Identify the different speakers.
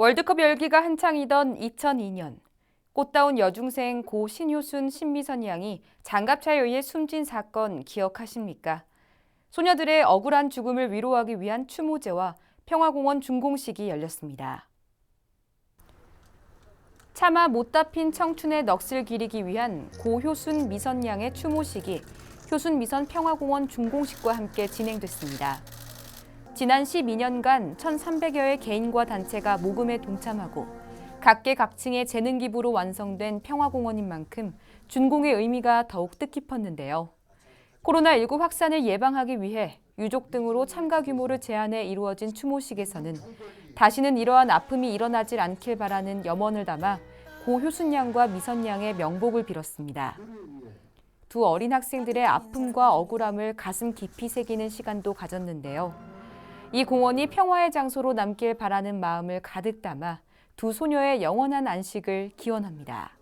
Speaker 1: 월드컵 열기가 한창이던 2002년 꽃다운 여중생 고 신효순 신미선 양이 장갑차에 의해 숨진 사건 기억하십니까? 소녀들의 억울한 죽음을 위로하기 위한 추모제와 평화공원 준공식이 열렸습니다. 차마 못다 핀 청춘의 넋을 기리기 위한 고 효순 미선 양의 추모식이 효순 미선 평화공원 준공식과 함께 진행됐습니다. 지난 12년간 1,300여의 개인과 단체가 모금에 동참하고 각계각층의 재능 기부로 완성된 평화공원인 만큼 준공의 의미가 더욱 뜻깊었는데요. 코로나19 확산을 예방하기 위해 유족 등으로 참가 규모를 제한해 이루어진 추모식에서는 다시는 이러한 아픔이 일어나질 않길 바라는 염원을 담아 고 효순 양과 미선 양의 명복을 빌었습니다. 두 어린 학생들의 아픔과 억울함을 가슴 깊이 새기는 시간도 가졌는데요. 이 공원이 평화의 장소로 남길 바라는 마음을 가득 담아 두 소녀의 영원한 안식을 기원합니다.